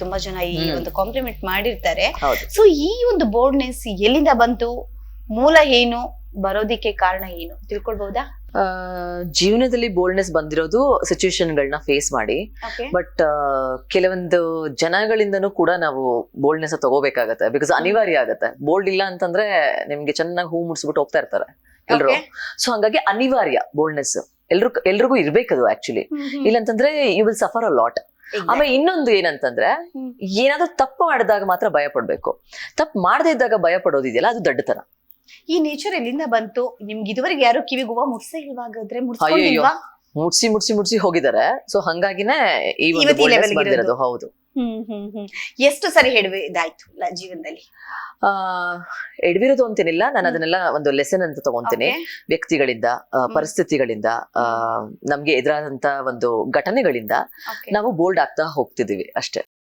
ತುಂಬಾ ಜನ ಈ ಒಂದು ಕಾಂಪ್ಲಿಮೆಂಟ್ ಮಾಡಿರ್ತಾರೆ. ಸೊ ಈ ಒಂದು ಬೋರ್ಡ್ನೆಸ್ ಎಲ್ಲಿಂದ ಬಂತು? ಮೂಲ ಏನು? ಬರೋದಿಕ್ಕೆ ಕಾರಣ ಏನು? ತಿಳ್ಕೊಳ್ಬಹುದಾ? ಜೀವನದಲ್ಲಿ ಬೋಲ್ಡ್ನೆಸ್ ಬಂದಿರೋದು ಸಿಚುವೇಶನ್ ಗಳನ್ನ ಫೇಸ್ ಮಾಡಿ. ಬಟ್ ಕೆಲವೊಂದು ಜನಗಳಿಂದನೂ ಕೂಡ ನಾವು ಬೋಲ್ಡ್ನೆಸ್ ತಗೋಬೇಕಾಗತ್ತೆ. ಬಿಕಾಸ್ ಅನಿವಾರ್ಯ ಆಗತ್ತೆ. ಬೋಲ್ಡ್ ಇಲ್ಲ ಅಂತಂದ್ರೆ ನಿಮ್ಗೆ ಚೆನ್ನಾಗಿ ಹೂ ಮುಡ್ಸ್ಬಿಟ್ಟು ಹೋಗ್ತಾ ಇರ್ತಾರೆ ಎಲ್ರು. ಸೊ ಹಂಗಾಗಿ ಅನಿವಾರ್ಯ ಬೋಲ್ಡ್ನೆಸ್ ಎಲ್ರು ಎಲ್ರಿಗೂ ಇರ್ಬೇಕದು actually ಇಲ್ಲಂತಂದ್ರೆ you will suffer a lot ಆಮೇಲೆ ಇನ್ನೊಂದು ಏನಂತಂದ್ರೆ. ಏನಾದ್ರೂ ತಪ್ಪು ಮಾಡಿದಾಗ ಮಾತ್ರ ಭಯ ಪಡ್ಬೇಕು. ತಪ್ಪು ಮಾಡದೇ ಇದ್ದಾಗ ಭಯ ಪಡೋದಿದೆಯಲ್ಲ ಅದು ದಡ್ಡತನ. ಈ ನೇಚರ್ ಎಲ್ಲಿಂದ ಬಂತು? ನಿಮ್ಗೆ ಇದುವರೆಗೆ ಯಾರು ಕಿವಿಗೆ ಹೂವ ಮುಟ್ಸೇ ಇಲ್ವಾಗಾದ್ರೆ? ಮುಟ್ಸ್ಕೊಂಡಿಲ್ವಾ ಮುಡ್ಸಿ ಮುಡ್ಸಿ ಮುಡ್ಸಿ ಹೋಗಿದ್ದಾರೆ. ಸೊ ಹಂಗಾಗಿನೇ ಈ ಒಂದು ಇವತ್ತು ಈ level ಗೆ ಬಂದಿರೋದು. ಇರೋದು. ಹೌದು. ಎಷ್ಟು ಸರಿ ಹೆಡವಿ ಇದಾಯ್ತು ಜೀವನದಲ್ಲಿ? ಆ ಎಡವಿರೋದು ಅಂತೇನಿಲ್ಲ. ನಾನು ಅದನ್ನೆಲ್ಲ ಒಂದು ಲೆಸನ್ ಅಂತ ತಗೊಂತೀನಿ. ವ್ಯಕ್ತಿಗಳಿಂದ ಪರಿಸ್ಥಿತಿಗಳಿಂದ ಆ, ನಮ್ಗೆ ಎದುರಾದಂತ ಒಂದು ಘಟನೆಗಳಿಂದ ನಾವು ಬೋಲ್ಡ್ ಆಗ್ತಾ ಹೋಗ್ತಿದೀವಿ ಅಷ್ಟೇ.